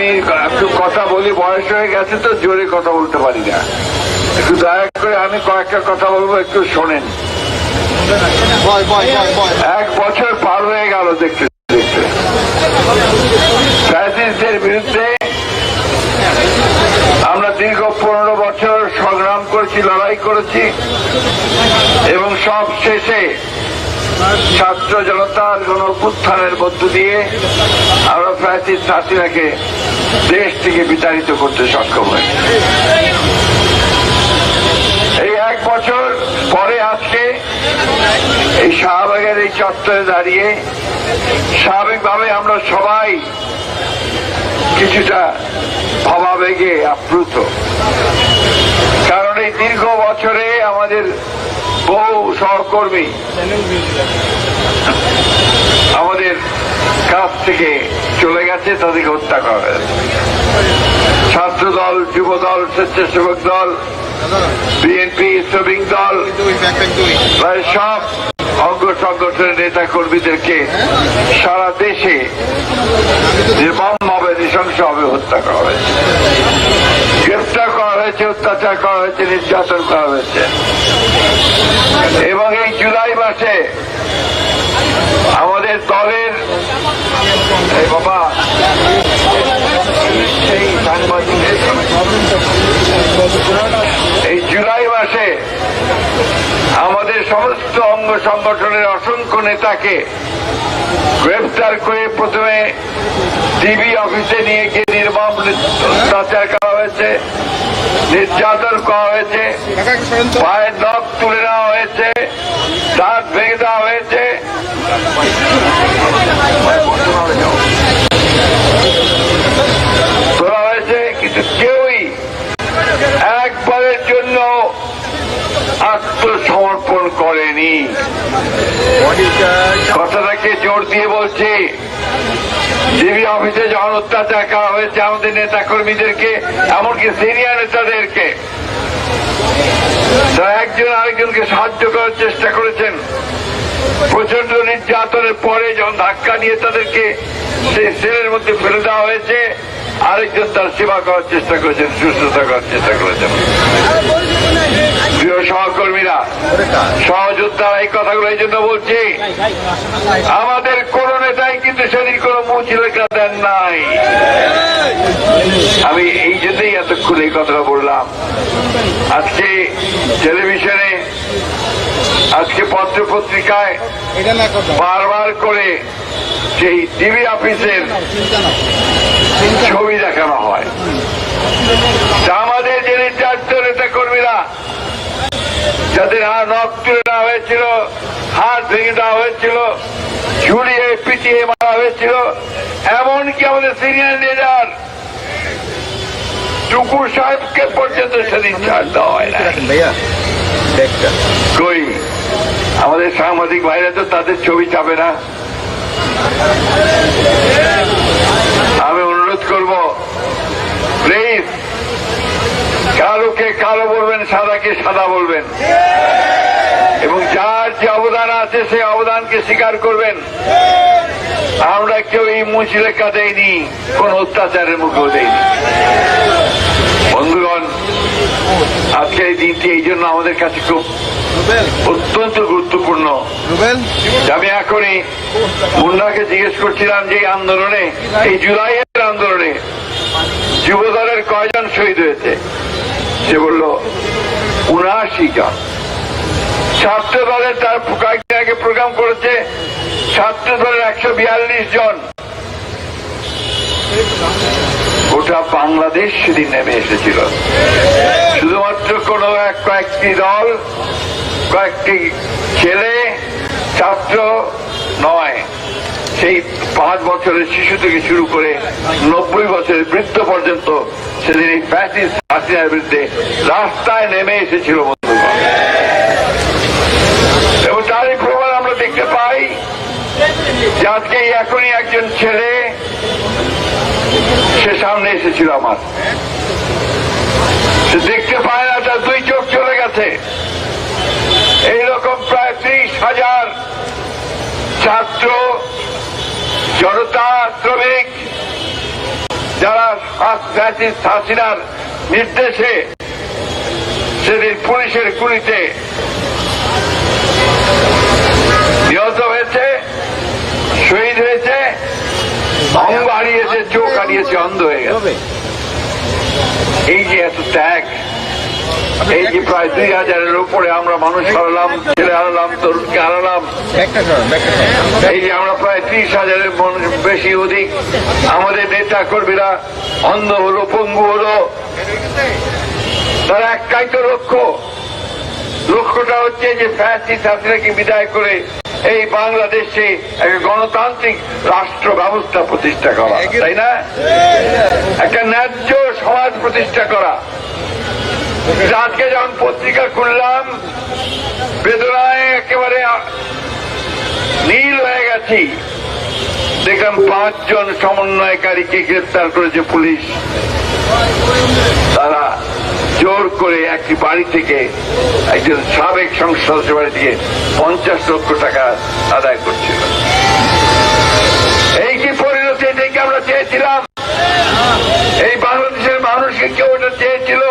আমি একটু কথা বলি বয়স হয়ে গেছে তো জোরে কথা বলতে পারি না। একটু দয়া করে আমি কয়েকটা কথা বলব একটু শোনেন। এক বছর পার হয়ে গেল দেখতে দেখতে। ফ্যাসিস্টদের বিরুদ্ধে আমরা দীর্ঘ পনেরো বছর সংগ্রাম করেছি লড়াই করেছি এবং সব শেষে ছাত্র জনতার গণ উত্থানের মধ্য দিয়ে আমরা ফ্যাসিস্ট হাসিনাকে দেশ থেকে বিতাড়িত করতে সক্ষম হয়েছি। এই এক বছর পরে আজকে এই শাহবাগের এই চত্বরে দাঁড়িয়ে স্বাভাবিকভাবে আমরা সবাই কিছুটা ভাবাবেগে আপ্লুত। কারণ এই দীর্ঘ বছরে আমাদের বহু সহকর্মী আমাদের কাছ থেকে চলে গেছে, তাদেরকে হত্যা করা হয়েছে। ছাত্র দল যুব দল স্বেচ্ছাসেবক দল, বিএনপি, শ্রমিক দল সব অঙ্গ সংগঠনের নেতা কর্মীদেরকে সারা দেশে নির্মমভাবে নৃশংসভাবে হত্যা করা হয়েছে। গ্রেফতার করা হয়েছে, অত্যাচার করা হয়েছে, নির্যাতন করা হয়েছে। এবং এই জুলাই মাসে আমাদের দলের বাবা এই সাংবাদিকের এই জুলাই মাসে আমাদের সমস্ত অঙ্গ সংগঠনের অসংখ্য নেতাকে গ্রেফতার করে প্রথমে ডিবি অফিসে নিয়ে গিয়ে নির্মম অত্যাচার করা হয়েছে, নির্যাতন করা হয়েছে, পায়ের নখ তুলে নেওয়া হয়েছে, দাঁত ভেঙে দেওয়া হয়েছে। তোলা হয়েছে, কিন্তু কেউই একবারের জন্য আত্মসমর্পণ করেনি। কথাটাকে জোর দিয়ে বলছি ডিবি অফিসে যখন অত্যাচার করা হয়েছে, আমাদের নেতা কর্মীদেরকে এমনকি সিনিয়র নেতাদেরকে। একজন আরেকজনকে সাহায্য করার চেষ্টা করেছেন। প্রচণ্ড নির্যাতনের পরে যখন ধাক্কা দিয়ে তাদেরকে সেই সেলের মধ্যে ফেলে দেওয়া হয়েছে, আরেকজন তার সেবা করার চেষ্টা করেছেন, সুস্থতা করার চেষ্টা করেছেন। প্রিয় সহকর্মীরা, সহযোদ্ধারা এই কথাগুলো এই জন্য বলছি, আমাদের কোন নেতাই সেদিন কোন মুচিলেখা দেন নাই। আমি এই জন্যই এতক্ষণ এই কথাটা বললাম। আজকে টেলিভিশনে আজকে পত্র পত্রিকায় বারবার করে সেই টিভি অফিসের ছবি দেখানো হয়। আমাদের যে নির্যাতিত নেতা কর্মীরা যাদের হাত নখ তুলে নেওয়া হয়েছিল হাত ভেঙে দেওয়া হয়েছিল ঝুলিয়ে পিটিয়ে মারা হয়েছিল এমনকি আমাদের সিনিয়র লিডার টুকুর সাহেবকে পর্যন্ত সেদিন ছাড় দেওয়া হয় না কই? আমাদের সাংবাদিক ভাইরা তো তাদের ছবি চাবে না। আমি অনুরোধ করব প্লিজ কালোকে কালো বলবেন সাদাকে সাদা বলবেন। এবং যার যে অবদান আছে সেই অবদানকে স্বীকার করবেন। আমরা কেউ এই মুচলেখা দেয়নি কোন অত্যাচারের মুখেও দেয়নি বন্ধুগণ আজকে এই দিনটি এই জন্য আমাদের কাছে খুব অত্যন্ত গুরুত্বপূর্ণ। আমি এখনই মুন্নাকে জিজ্ঞেস করছিলাম যে এই আন্দোলনে এই জুলাইয়ের আন্দোলনে যুবদলের কয়জন শহীদ হয়েছে? সে বলল উনআশি জন। ছাত্র দলের তার কয়েকদিন আগে প্রোগ্রাম করেছে ছাত্র দলের একশো বিয়াল্লিশ জন। গোটা বাংলাদেশ সেদিন নেমে এসেছিল। শুধুমাত্র কোন এক কয়েকটি দল, কয়েকটি ছেলে, ছাত্র নয়। সেই পাঁচ বছরের শিশু থেকে শুরু করে নব্বই বছরের বৃদ্ধ পর্যন্ত সেদিন এই ফ্যাসিস্ট হাসিনার বিরুদ্ধে রাস্তায় নেমে এসেছিল বন্ধুগণ। এসেছিল আমার। সে দেখতে পায় না তার দুই চোখ চলে গেছে। এইরকম প্রায় ত্রিশ হাজার ছাত্র, জনতা, শ্রমিক, যারা হাসিনার নির্দেশে সেদিন পুলিশের গুলিতে নিহত হয়েছে, শহীদ হয়েছে চোখ হারিয়েছে অন্ধ এই যে এত ত্যাগ এই যে প্রায় দুই হাজারের উপরে আমরা মানুষ হারালাম ছেলে হারালাম তরুণকে হারালাম। এই যে আমরা প্রায় ত্রিশ হাজারের মানুষ বেশি অধিক আমাদের নেতা কর্মীরা অন্ধ হলো পঙ্গু হলো তার একটাই তো লক্ষ্য। লক্ষ্যটা হচ্ছে যে ফ্যাসি ছাত্রীকে বিদায় করে এই বাংলাদেশে একটা গণতান্ত্রিক রাষ্ট্র ব্যবস্থা প্রতিষ্ঠা করা তাই না? একটা ন্যায্য সমাজ প্রতিষ্ঠা করা। আজকে যখন পত্রিকা খুললাম বেদনায় একেবারে নীল হয়ে গেছি। দেখলাম পাঁচজন সমন্বয়কারীকে গ্রেপ্তার করেছে পুলিশ। তারা জোর করে একটি বাড়ি থেকে একজন সাবেক সংসদ বাড়ি থেকে পঞ্চাশ লক্ষ টাকা আদায় করছিল। এই কি পরিণতি এটাকে আমরা চেয়েছিলাম? এই বাংলাদেশের মানুষকে কেউ এটা চেয়েছিল?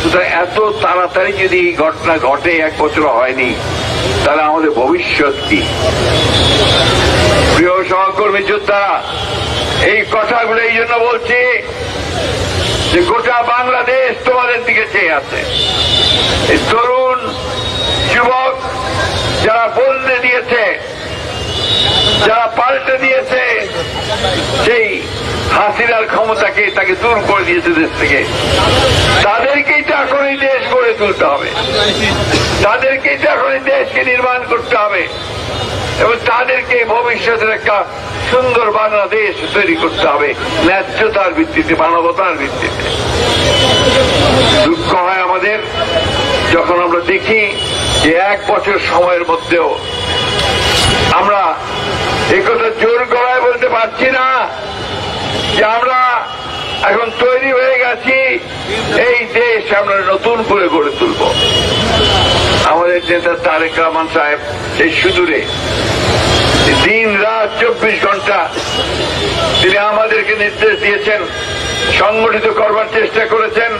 সুতরাং এত তাড়াতাড়ি যদি ঘটনা ঘটে, এক বছর হয়নি, তাহলে আমাদের ভবিষ্যৎ কি? প্রিয় সহকর্মী যোদ্ধারা, এই কথাগুলো এই জন্য বলছি যে গোটা বাংলাদেশ তোমাদের দিকে চেয়ে আছে। তরুণ যুবক যারা বলতে দিয়েছে, যারা পাল্টে দিয়েছে, সেই হাসিনার ক্ষমতাকে তাকে দূর করে দিয়েছে দেশ থেকে। তাদেরকেই তো এখন এই দেশ গড়ে তুলতে হবে। তাদেরকেই তো এখন এই দেশকে নির্মাণ করতে হবে। এবং তাদেরকে ভবিষ্যতের একটা সুন্দর বাংলাদেশ তৈরি করতে হবে। ন্যায্যতার ভিত্তিতে, মানবতার ভিত্তিতে। দুঃখ হয় আমাদের যখন আমরা দেখি যে এক বছর সময়ের মধ্যেও আমরা একথা জোর গলায় বলতে পারছি না যে আমরা এখন তৈরি হয়ে গেছি, এই দেশ আমরা নতুন করে গড়ে তুলব। আমাদের নেতা তারেক রহমান সাহেব এই সুদূরে দিন রাত চব্বিশ ঘণ্টা তিনি আমাদেরকে নির্দেশ দিয়েছেন, সংগঠিত করবার চেষ্টা করেছেন।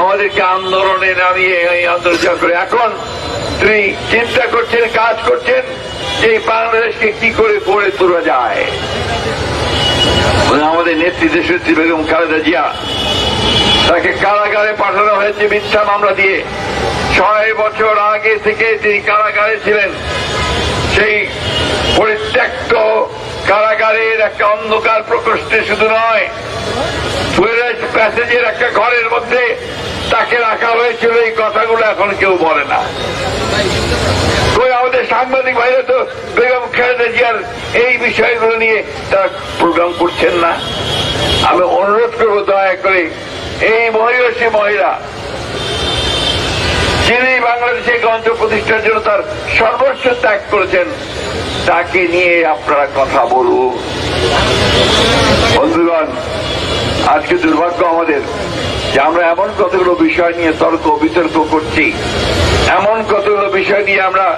আমাদেরকে আন্দোলনে নামিয়ে আন্দোলন করে। এখন তিনি চিন্তা করছেন, কাজ করছেন যে বাংলাদেশকে কি করে গড়ে তোলা যায়। আমাদের নেত্রী দেশনেত্রী বেগম খালেদা জিয়া, তাকে কারাগারে পাঠানো হয়েছে মিথ্যা মামলা দিয়ে। ছয় বছর আগে থেকে তিনি কারাগারে ছিলেন। সেই পরিত্যক্ত কারাগারের একটা অন্ধকার প্রকোষ্ঠে শুধু নয় প্যাসেজের একটা ঘরের মধ্যে তাকে রাখা হয়েছিল, এই কথাগুলো এখন কেউ বলে না। আমাদের সাংবাদিক ভাইরা তো বেগম খালেদা জিয়ার এই বিষয়গুলো নিয়ে তারা প্রোগ্রাম করছেন না। আমি অনুরোধ করব দয়া করে এই মহিষী মহিলা, যিনি বাংলাদেশে গঞ্জ প্রতিষ্ঠার জন্য তার সর্বস্ব ত্যাগ করেছেন তাকে নিয়ে আপনারা কথা বলুন বন্ধুগণ আজকে দুর্ভাগ্য আমাদের যে আমরা এমন কতগুলো বিষয় নিয়ে তর্ক বিতর্ক করছি। এমন কতগুলো বিষয় নিয়ে আমরা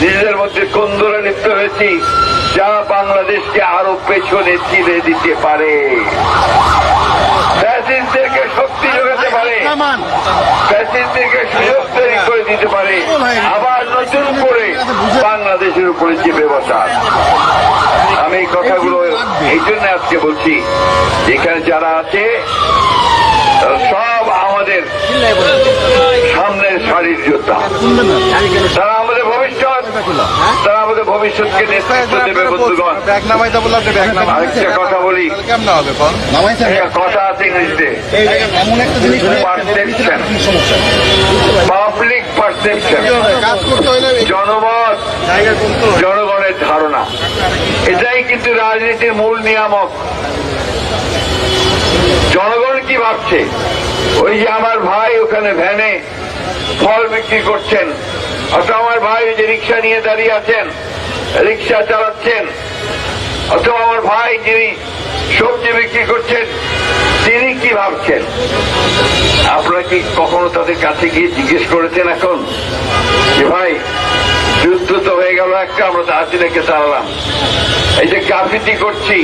নিজেদের মধ্যে কন্দরে লিপ্ত হয়েছি যা বাংলাদেশকে আরও পেছনে চিনে দিতে পারে। ফ্যাসিস্টদেরকে শক্তি যোগাতে পারে। ফ্যাসিস্টদেরকে সুযোগ তৈরি করে দিতে পারে। আবার নতুন করে বাংলাদেশের উপরে চেপে বসার আমি এই কথাগুলো এই জন্য আজকে বলছি এখানে যারা আছে সব আমাদের সামনের সারির যোদ্ধা। তারা আমাদের ভবিষ্যৎ তারা আমাদের ভবিষ্যৎকে নেতৃত্ব দেবে বন্ধুগণ। ব্যাগ নামাইতে বললাম যে ব্যাগ নামাই আরেকটা কথা বলি। কেমন হবে কোন একটা কথা আছে ইংরেজিতে। এমন একটা জিনিস পারসেপশন পাবলিক পারসেপশন কাজ করতে হলে জনমত। জনগণের ধারণা। এটাই কিন্তু রাজনীতির মূল নিয়ামক। জনগণ কি ভাবছে? ওই যে আমার ভাই ওখানে ভ্যানে ফল বিক্রি করছেন। অথবা আমার ভাই যে রিক্সা নিয়ে দাঁড়িয়ে আছেন রিক্সা চালাচ্ছেন অথবা আমার ভাই যিনি সবজি বিক্রি করছেন, তিনি কি ভাবছেন? আপনারা কি কখনো তাদের কাছে গিয়ে জিজ্ঞেস করেছেন এখন? যে ভাই, যুদ্ধ তো হয়ে গেল, একটা আমরা তো হাসিনাকে তাড়ালাম এই যে গ্রাফিতি করছি,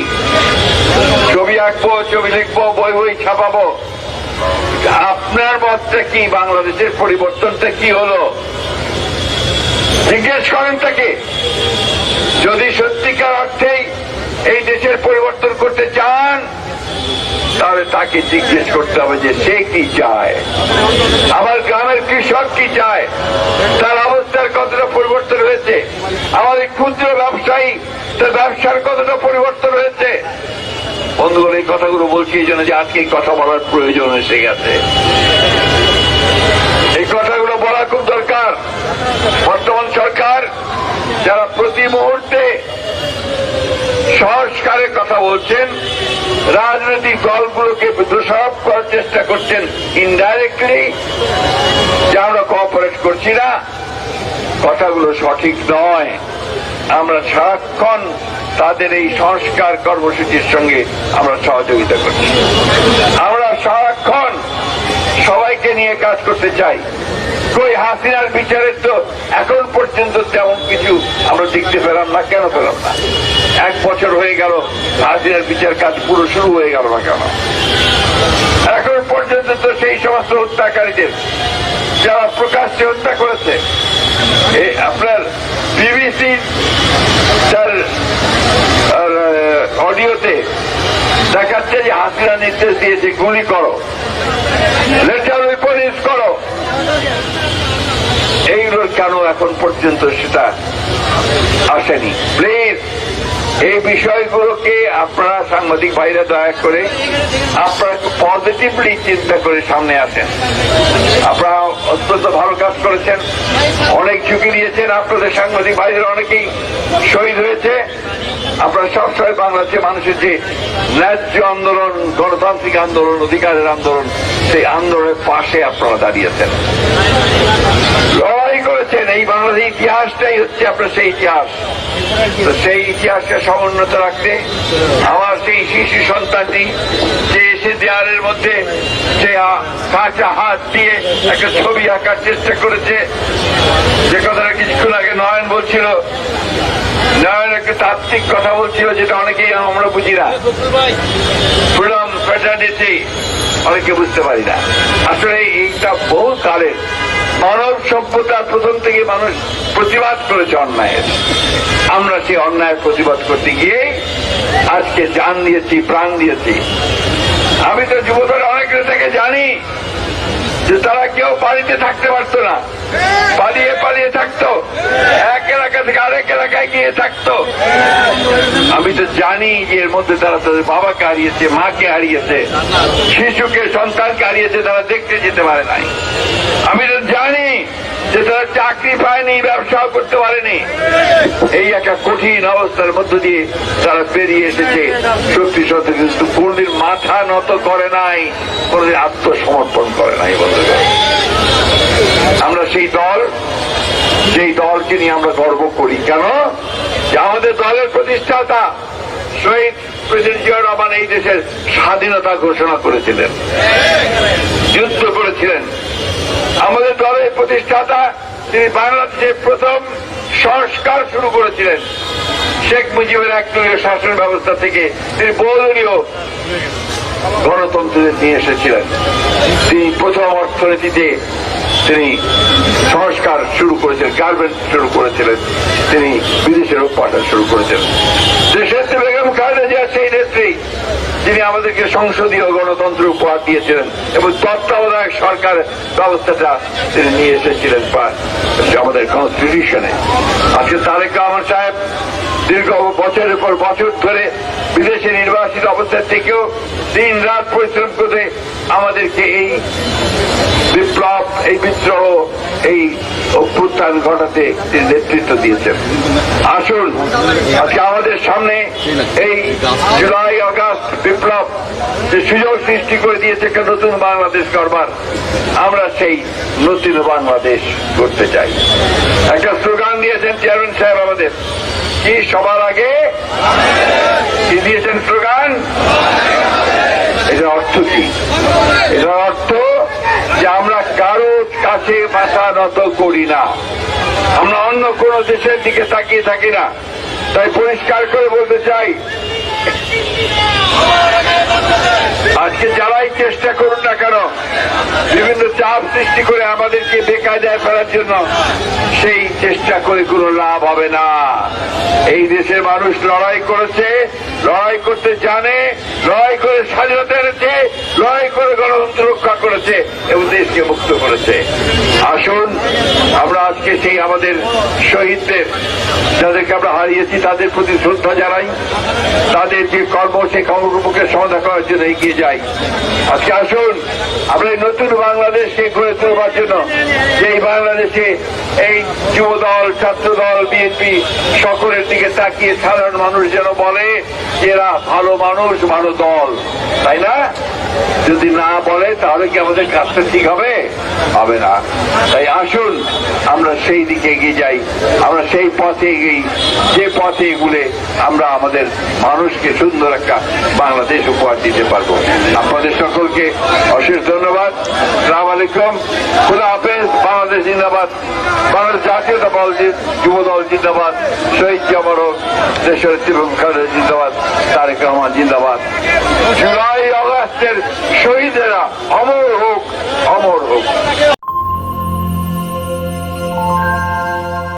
ছবি আঁকবো, ছবি লিখব, বই বই ছাপাবো, আপনার মতটা কি? বাংলাদেশের পরিবর্তনটা কি হলো? জিজ্ঞেস করেন তাকে যদি সত্যিকার অর্থেই এই দেশের পরিবর্তন করতে চান, তাহলে তাকে জিজ্ঞেস করতে হবে যে সে কি চায়? আমার গ্রামের কৃষক কি চায়? তার অবস্থার কতটা পরিবর্তন হয়েছে? আমাদের ক্ষুদ্র ব্যবসায়ী, তার ব্যবসার কতটা পরিবর্তন হয়েছে? বন্ধুগণ, এই কথাগুলো বলছি এই জন্য যে আজকে কথা বলার প্রয়োজন এসে গেছে। এই দরকার বর্তমান সরকার যারা প্রতি মুহূর্তে সংস্কারের কথা বলছেন, রাজনৈতিক দলগুলোকে দোষারোপ করার চেষ্টা করছেন ইনডাইরেক্টলি যে আমরা কোঅপারেট করছি না, কথাগুলো সঠিক নয়। আমরা সারাক্ষণ তাদের এই সংস্কার কর্মসূচির সঙ্গে আমরা সহযোগিতা করছি। আমরা সারাক্ষণ সবাইকে নিয়ে কাজ করতে চাই। কই হাসিনার বিচারের তো এখন পর্যন্ত তেমন কিছু আমরা দেখতে পেলাম না, কেন পেলাম না? এক বছর হয়ে গেল, হাসিনার বিচার কাজ পুরো শুরু হয়ে গেল না কেন? এখন পর্যন্ত তো সেই সমস্ত হত্যাকারীদের যারা প্রকাশ্যে হত্যা করেছে আপনার বিবিসি তার অডিওতে দেখাচ্ছে যে হাসিনা নির্দেশ দিয়েছে, গুলি করো লেটার পুলিশ করো এইগুলোর কেন এখন পর্যন্ত সেটা আসেনি? প্লিজ এই বিষয়গুলোকে আপনারা সাংবাদিক ভাইরা দয়া করে আপনারা পজিটিভলি চিন্তা করে সামনে আসেন। আপনারা অত্যন্ত ভালো কাজ করেছেন। অনেক ঝুঁকি নিয়েছেন আপনাদের সাংবাদিক ভাইদের অনেকেই। শহীদ হয়েছে। আপনারা সবসময় বাংলাদেশের মানুষের যে ন্যায্য আন্দোলন, গণতান্ত্রিক আন্দোলন, অধিকারের আন্দোলন, সেই আন্দোলনের পাশে আপনারা দাঁড়িয়েছেন। লড়াই এই বাংলাদেশের ইতিহাসটাই হচ্ছে আপনার সেই ইতিহাস। তো সেই ইতিহাসকে সমুন্নত রাখতে আমার সেই শিশু সন্তানটি যে এসে দেয়ালের মধ্যে সে কাঁচা হাত দিয়ে একটা ছবি আঁকার চেষ্টা করেছে, যে কথাটা কিছুক্ষণ আগে নয়ন বলছিল, নয়ন একটা তাত্ত্বিক কথা বলছিল, যেটা অনেকেই আমরা বুঝি না। ফ্রিডম ফ্রেটার্নিটি অনেকে বুঝতে পারি না। আসলে এইটা বহু কালের মানব সভ্যতা প্রথম থেকে মানুষ প্রতিবাদ করেছে অন্যায়ের। আমরা সেই অন্যায়ের প্রতিবাদ করতে গিয়ে আজকে জান দিয়েছি, প্রাণ দিয়েছি। আমি তো যুবদের অনেক থেকে জানি। যে তারা কেউ বাড়িতে থাকতে পারতো না। পালিয়ে পালিয়ে থাকতো। এক এলাকা থেকে আরেক এলাকায় গিয়ে থাকতো। আমি তো জানি যে এর মধ্যে তারা তাদের বাবাকে হারিয়েছে, মাকে হারিয়েছে, শিশুকে, সন্তানকে হারিয়েছে, তারা দেখতে যেতে পারে নাই। আমি তো জানি যে তারা চাকরি পায়নি, ব্যবসাও করতে পারেনি। এই একটা কঠিন অবস্থার মধ্য দিয়ে তারা বেরিয়ে এসেছে। সত্যি সত্যি, কিন্তু কোনদিন মাথা নত করে নাই, কোনদিন আত্মসমর্পণ করে নাই বন্ধুগণ আমরা সেই দল, যেই দলকে নিয়ে আমরা গর্ব করি। কেন? যে আমাদের দলের প্রতিষ্ঠাতা শহীদ প্রেসিডেন্ট জিয়া রহমান এই দেশের স্বাধীনতা ঘোষণা করেছিলেন। যুদ্ধ করেছিলেন। আমাদের দলের প্রতিষ্ঠাতা তিনি বাংলাদেশে প্রথম সংস্কার শুরু করেছিলেন। শেখ মুজিবের একদলীয় শাসন ব্যবস্থা থেকে তিনি বহুদলীয় গণতন্ত্রে নিয়ে এসেছিলেন। তিনি প্রথম অর্থনীতিতে তিনি সংস্কার শুরু করেছিলেন গার্মেন্টস শুরু করেছিলেন, তিনি বিদেশের পাঠান শুরু করেছিলেন দেশের বেগম খালেদা জিয়া সেই নেত্রী যিনি আমাদেরকে সংসদীয় গণতন্ত্র উপহার দিয়েছিলেন এবং তত্ত্বাবধায়ক সরকার ব্যবস্থাটা তিনি নিয়ে এসেছিলেন আমাদের কনস্টিটিউশনে আজকে তারেক রহমান সাহেব দীর্ঘ বছরের পর বছর ধরে বিদেশে নির্বাচিত অবস্থা থেকেও দিন রাত পরিশ্রম করে আমাদেরকে এই বিপ্লব এই বিদ্রোহ, এই অভ্যুত্থান ঘটাতে তিনি নেতৃত্ব দিয়েছেন। আসুন, আজকে আমাদের সামনে এই জুলাই আগস্ট বিপ্লব যে সুযোগ সৃষ্টি করে দিয়েছে একটা নতুন বাংলাদেশ করবার আমরা সেই নতুন বাংলাদেশ করতে চাই। একটা স্লোগান দিয়েছেন চেয়ারম্যান সাহেব আমাদের, কি সবার আগে? কি দিয়েছেন স্লোগান? এটার অর্থ কি? এটার অর্থ যে আমরা কারও কাছে মাথা নত করি না। আমরা অন্য কোন দেশের দিকে তাকিয়ে থাকি না। তাই পরিষ্কার করে বলতে চাই আজকে যারাই চেষ্টা করুন না কেন, বিভিন্ন চাপ সৃষ্টি করে আমাদেরকে বেকায়দায় ফেলার জন্য সেই চেষ্টা করে কোনো লাভ হবে না। এই দেশের মানুষ লড়াই করেছে, লড়াই করতে জানে, লড়াই করে স্বাধীনতা এনেছে, লড়াই করে গণতন্ত্র রক্ষা করেছে এবং দেশকে মুক্ত করেছে। আসুন, আমরা আজকে সেই আমাদের শহীদদের, যাদেরকে আমরা হারিয়েছি, তাদের প্রতি শ্রদ্ধা জানাই। তাদের যে কর্ম সেই কর্মরূপকে সমাধা করার জন্য এগিয়ে যাই। আজকে আসুন, আমরা এই নতুন বাংলাদেশকে গড়ে তোলবার জন্য যেই বাংলাদেশে এই যুব দল ছাত্র দল বিএনপি সকলের দিকে তাকিয়ে সাধারণ মানুষ যেন বলে যে এরা ভালো মানুষ, ভালো দল। তাই না? যদি না বলে, তাহলে কি আমাদের কাজটা ঠিক হবে? হবে না। তাই আসুন, আমরা সেই দিকে এগিয়ে যাই। আমরা সেই পথে এগিয়ে, যে পথে এগুলে আমরা আমাদের মানুষকে সুন্দর একটা বাংলাদেশ উপহার দিতে পারব। আপনাদের সকলকে অশেষ ধন্যবাদ। সালাম আলাইকুম। খুদা হাফেজ। বাংলাদেশ জিন্দাবাদ। বাংলাদেশ জাতীয়তা দল যুব দল জিন্দাবাদ। শহীদ জামার দেশের খালেদা জিন্দাবাদ, তারেক রহমান জিন্দাবাদ। জুলাই অগাস্টের শহীদেরা অমর হোক অমর হোক।